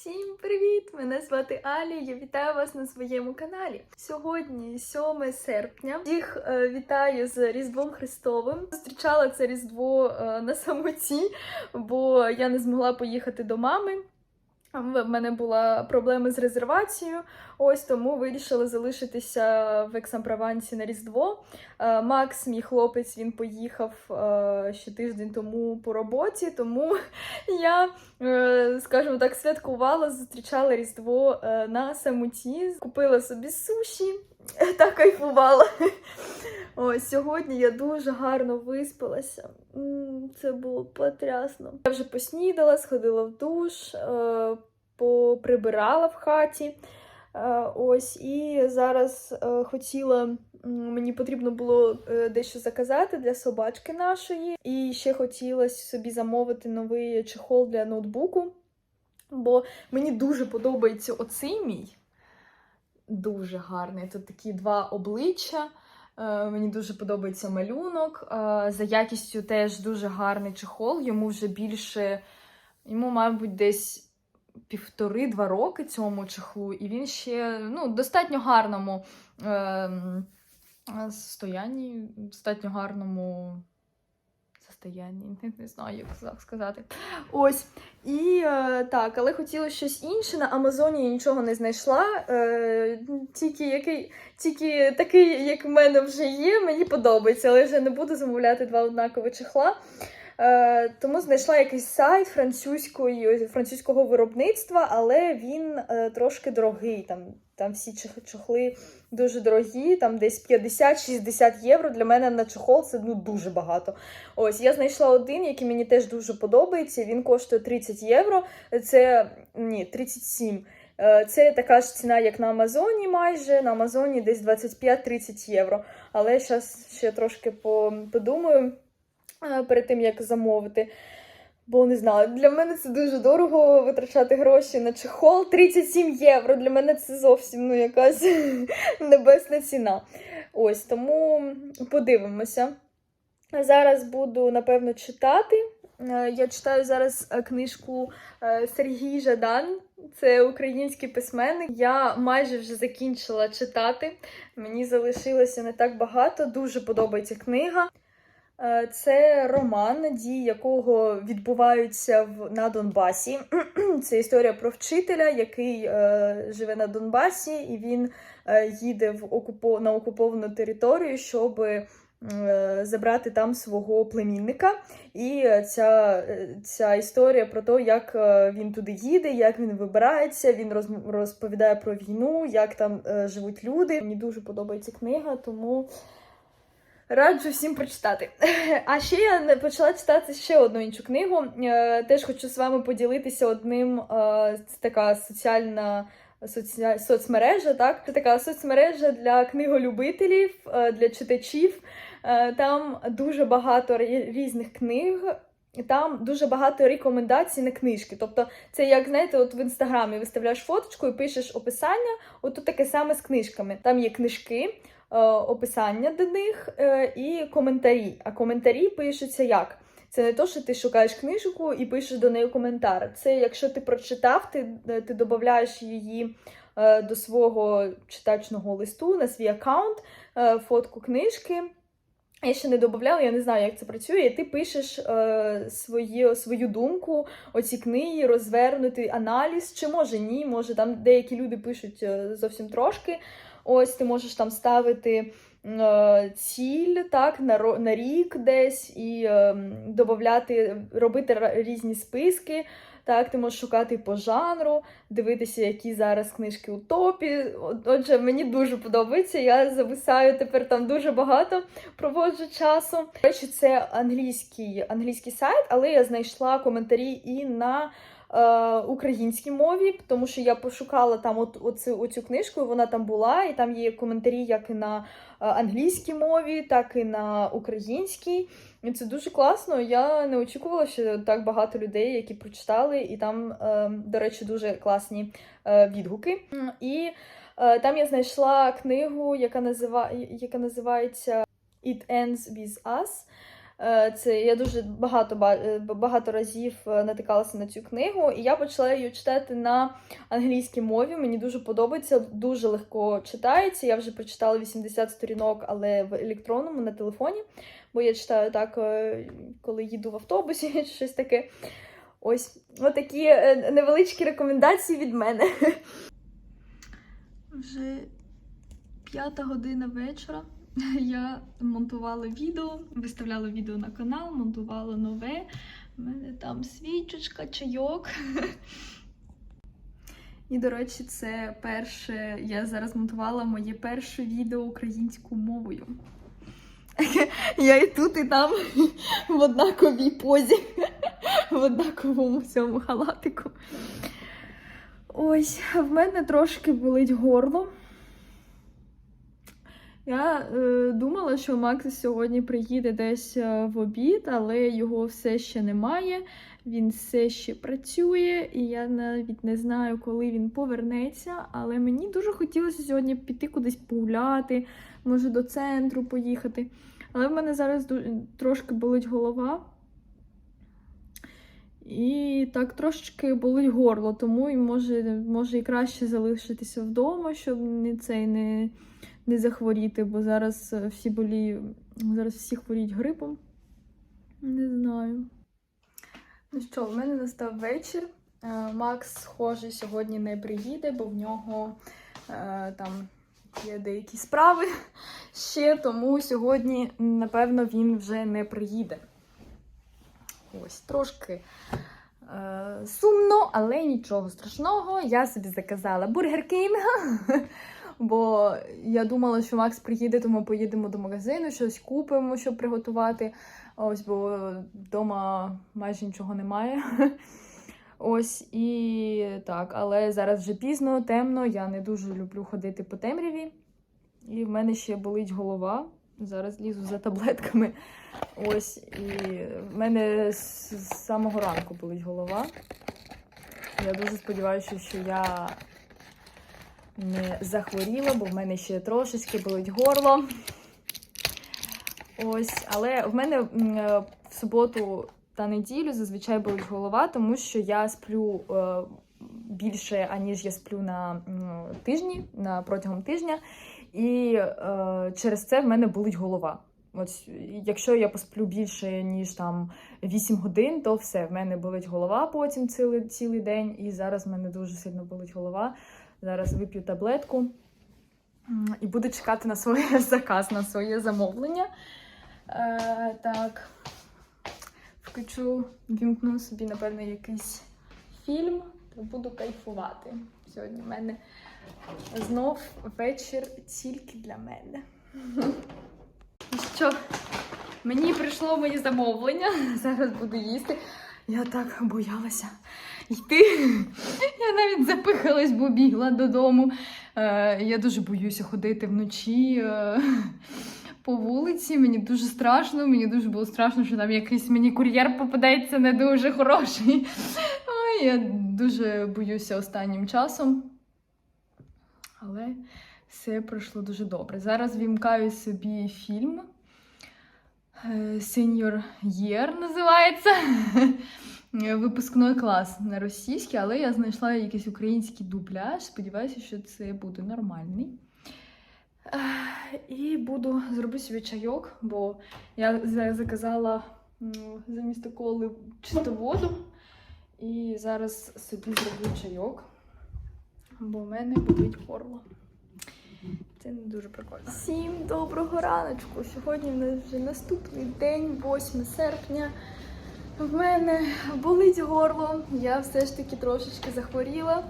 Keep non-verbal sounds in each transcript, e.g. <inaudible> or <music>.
Всім привіт! Мене звати Алі. Я вітаю вас на своєму каналі. Сьогодні 7 серпня. Всіх е, вітаю з Різдвом Христовим. Зустрічала це Різдво е, на самоті, бо я не змогла поїхати до мами. В мене була проблема з резервацією, ось тому вирішила залишитися в Ексан-Провансі на Різдво. Е, Макс, мій хлопець, він поїхав е, ще тиждень тому по роботі, тому <laughs> я, е, скажімо так, святкувала, зустрічала Різдво на самоті, купила собі суші <laughs> та кайфувала. Ось сьогодні я дуже гарно виспалася. Це було потрясно. Я вже поснідала, сходила в душ, е, поприбирала в хаті. Е, Ось і зараз е, хотіла. Мені потрібно було дещо заказати для собачки нашої, і ще хотілося собі замовити новий чехол для ноутбуку, бо мені дуже подобається оцей мій. Дуже гарний. Тут такі два обличчя. Е, Мені дуже подобається малюнок. Е, За якістю теж дуже гарний чехол. Йому вже більше, йому, мабуть, десь півтори-два роки цьому чехлу, і він ще ну, достатньо гарному ем, е, стоянні, достатньо гарному состоянні, <laughs> не, знаю, як так сказати. Ось. І е, так, але хотіла щось інше. На Амазоні нічого не знайшла. Е, тільки, який, тільки такий, як в мене вже є, мені подобається, але вже не буду замовляти два однакові чехла. Е, тому знайшла якийсь сайт французької, французького виробництва, але він е, трошки дорогий. Там, там всі чохли дуже дорогі, там десь 50-60 євро. Для мене на чохол це ну, дуже багато. Ось я знайшла один, який мені теж дуже подобається. Він коштує 30 євро. Це ні, 37. Е, Це така ж ціна, як на Амазоні майже. На Амазоні десь 25-30 євро. Але зараз ще трошки подумаю перед тим, як замовити. Бо не знаю, для мене це дуже дорого витрачати гроші на чехол. 37 євро. Для мене це зовсім ну, якась <laughs> небесна ціна. Ось тому подивимося. Зараз буду, напевно, читати. Е, Я читаю зараз е, книжку е, Сергій Жадан. Це український письменник. Я майже вже закінчила читати. Мені залишилося не так багато. Дуже подобається книга. Е, Це роман, дії якого відбуваються в, на Донбасі. <clears throat> Це історія про вчителя, який е, живе на Донбасі, і він е, їде в окупо, на окуповану територію, щоб забрати там свого племінника. І ця, ця історія про те, як він туди їде, як він вибирається, він роз, розповідає про війну, як там живуть люди. Мені дуже подобається книга, тому. Раджу всім прочитати. <laughs> А ще я почала читати ще одну іншу книгу. Е, Теж хочу з вами поділитися одним. е, Це така соціальна соці... соцмережа. Так, це така соцмережа для книголюбителів, е, для читачів. Там дуже багато різних книг. Там дуже багато рекомендацій на книжки. Тобто, це як знаєте, от в інстаграмі виставляєш фоточку і пишеш описання. От тут таке саме з книжками. Там є книжки, описання до них е, і коментарі. А коментарі пишуться як? Це не то, що ти шукаєш книжку і пишеш до неї коментар. Це якщо ти прочитав, ти, е, ти додаєш її е, до свого читачного листу на свій аккаунт, е, фотку книжки. Я ще не додавала, я не знаю, як це працює. Ти пишеш е, свої, свою думку, оці книги, розвернутий аналіз, чи може ні, може там деякі люди пишуть е, зовсім трошки. Ось ти можеш там ставити е, ціль так, на, на рік десь і е, додати, робити різні списки. Так, ти можеш шукати по жанру, дивитися, які зараз книжки у топі. Отже, мені дуже подобається. Я зависаю тепер там дуже багато проводжу часу. До речі, це англійський, англійський сайт, але я знайшла коментарі і на українській мові, тому що я пошукала там от, оцю, оцю книжку, вона там була, і там є коментарі як і на е, англійській мові, так і на українській. І це дуже класно. Я не очікувала, що так багато людей, які прочитали, і там, е, до речі, дуже класні е, відгуки. І е, там я знайшла книгу, яка, назива... яка називається It Ends With Us. Е, Це я дуже багато е, багато разів е, натикалася на цю книгу, і я почала її читати на англійській мові. Мені дуже подобається, дуже легко читається. Я вже прочитала 80 сторінок, але в електронному на телефоні. Бо я читаю так, коли їду в автобусі, чи <laughs> щось таке. Ось отакі е, невеличкі рекомендації від мене. Вже п'ята година вечора. <laughs> Я монтувала відео, виставляла відео на канал, монтувала нове. У мене там свічечка, чайок. <laughs> І, до речі, це перше. Я зараз монтувала моє перше відео українською мовою. <laughs> Я і тут, і там в однаковій позі, в однаковому цьому халатику. Ось, в мене трошки болить горло. Я е, думала, що Макс сьогодні приїде десь е, в обід, але його все ще немає. Він все ще працює, і я навіть не знаю, коли він повернеться. Але мені дуже хотілося сьогодні піти кудись погуляти, може до центру поїхати. Але в мене зараз трошки болить голова. І так трошечки болить горло, тому може, може і краще залишитися вдома, щоб не цей не, не захворіти, бо зараз е, всі болі, зараз всі хворіють грипом. Не знаю. Ну що, в мене настав вечір. Е, Макс, схоже, сьогодні не приїде, бо в нього е, там є деякі справи <laughs> ще, тому сьогодні, напевно, він вже не приїде. Ось трошки сумно, але нічого страшного. Я собі заказала Бургер Кінг. <laughs> Бо я думала, що Макс приїде, тому поїдемо до магазину, щось купимо, щоб приготувати. Ось, бо вдома майже нічого немає. <laughs> Ось і так, але зараз вже пізно, темно. Я не дуже люблю ходити по темряві. І в мене ще болить голова. Зараз лізу за таблетками. Ось, і в мене з, самого ранку болить голова. Я дуже сподіваюся, що я не захворіла, бо в мене ще трошечки болить горло. Ось, але в мене е, в суботу та неділю зазвичай болить голова, тому що я сплю е, більше, аніж я сплю на тижні, на протягом тижня. І е, через це в мене болить голова. От якщо я посплю більше, ніж там 8 годин, то все, в мене болить голова потім цілий, цілий день, і зараз в мене дуже сильно болить голова. Зараз вип'ю таблетку і буду чекати на свій <laughs> заказ, на своє замовлення. Е, так, включу, вімкну собі, напевно, якийсь фільм та буду кайфувати. Сьогодні в мене знов вечір тільки для мене. <laughs> Ну Що, мені прийшло моє замовлення. <laughs> Зараз буду їсти. Я так боялася йти. Я навіть запихалась, бо бігла додому. Е, я дуже боюся ходити вночі. Е, по вулиці. Мені дуже страшно. Мені дуже було страшно, що там якийсь мені кур'єр попадеться не дуже хороший. Я дуже боюся останнім часом. Але все пройшло дуже добре. Зараз вімкаю собі фільм. е, Senior Year називається. Випускний клас на російській, але я знайшла якийсь український дубляж. Сподіваюся, що це буде нормальний. І буду зроблю собі чайок, бо я заказала замість коли чисту воду. І зараз собі зроблю чайок, бо в мене болить горло. Це не дуже прикольно. Всім доброго раночку! Сьогодні в нас вже наступний день, 8 серпня. В мене болить горло. Я все ж таки трошечки захворіла.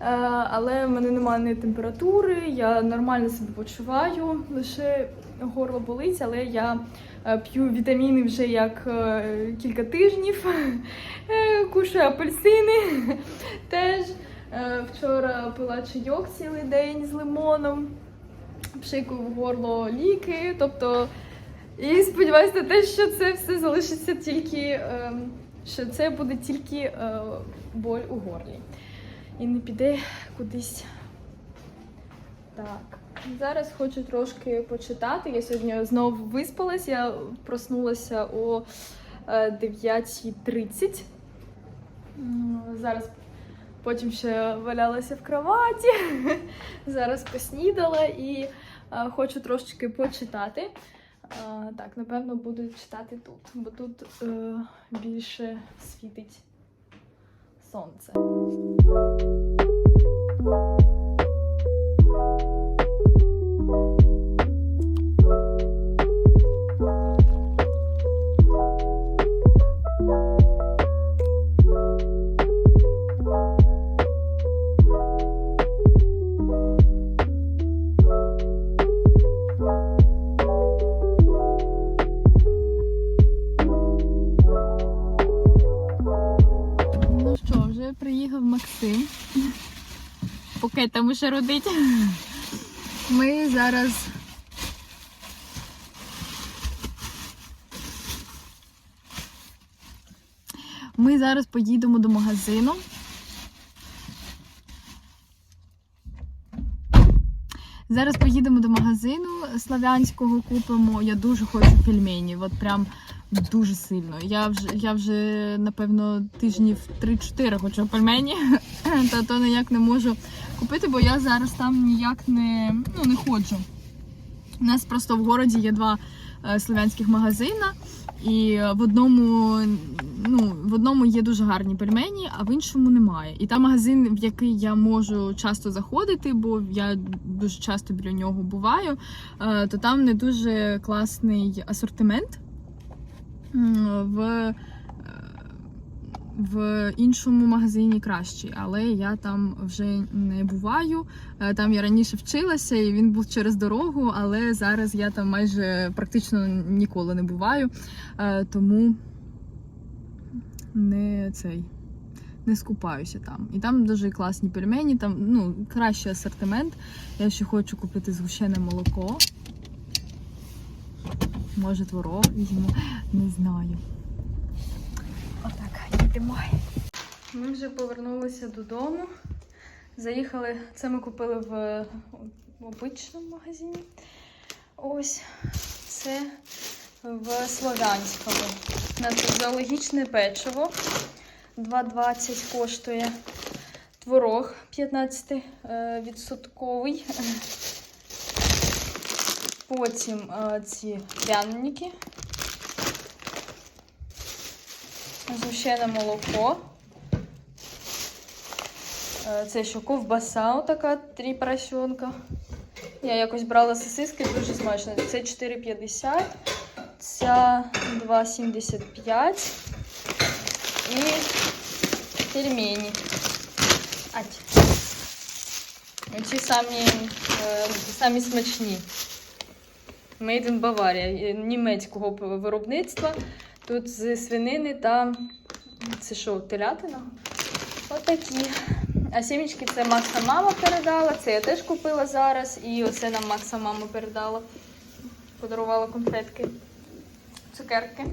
Е, Але в мене немає температури, я нормально себе почуваю, лише горло болить, але я е, п'ю вітаміни вже як е, кілька тижнів, <laughs> кушаю апельсини <laughs> теж. Вчора пила чайок цілий день з лимоном, пшикую в горло ліки. Тобто, і сподіваюся на те, що це все залишиться тільки, е, що це буде тільки е, боль у горлі. І не піде кудись Так, зараз хочу трошки почитати. Я сьогодні знову виспалась. Я проснулася о е, 9.30. Зараз потім ще валялася в кроваті. <laughs> Зараз поснідала і е, хочу трошечки почитати. Так, напевно, буду читати тут, бо тут е, більше світить сонце. Ще родить. Ми зараз. Ми зараз поїдемо до магазину. Зараз поїдемо до магазину славянського, купимо. Я дуже хочу пельменів, от прям дуже сильно. Я вже, я вже напевно тижнів 3-4 хочу пельмені, та то ніяк не можу купити, бо я зараз там ніяк не, ну, не ходжу. У нас просто в городі є два е, слов'янських магазина, і в одному, ну, в одному є дуже гарні пельмені, а в іншому немає. І там магазин, в який я можу часто заходити, бо я дуже часто біля нього буваю, е, то там не дуже класний асортимент. В, в іншому магазині кращий, але я там вже не буваю. Е, Там я раніше вчилася, і він був через дорогу, але зараз я там майже практично ніколи не буваю. Е, Тому не цей. Не скупаюся там. І там дуже класні пельмені, там ну, кращий асортимент. Я ще хочу купити згущене молоко. Може, творог візьму, не знаю. Їдемо. Ми вже повернулися додому. Заїхали, це ми купили в, обичному магазині. Ось це в Слов'янському. Зоологічне печиво. 2,20 коштує. Творог 15 е, відсотковий. Потім е, ці пряники. Згущене молоко. Е, Це що ковбаса, отака, три поросенка. Я якось брала сосиски, дуже смачно. Це 4,50, ця 2,75 і пельмені. Ать. Ці самі, е, самі смачні. Made in Bavaria, німецького виробництва. Тут з свинини та це що, телятина? Отакі. А сімечки це Макса мама передала. Це я теж купила зараз. І оце нам Макса мама передала. Подарувала конфетки. Цукерки.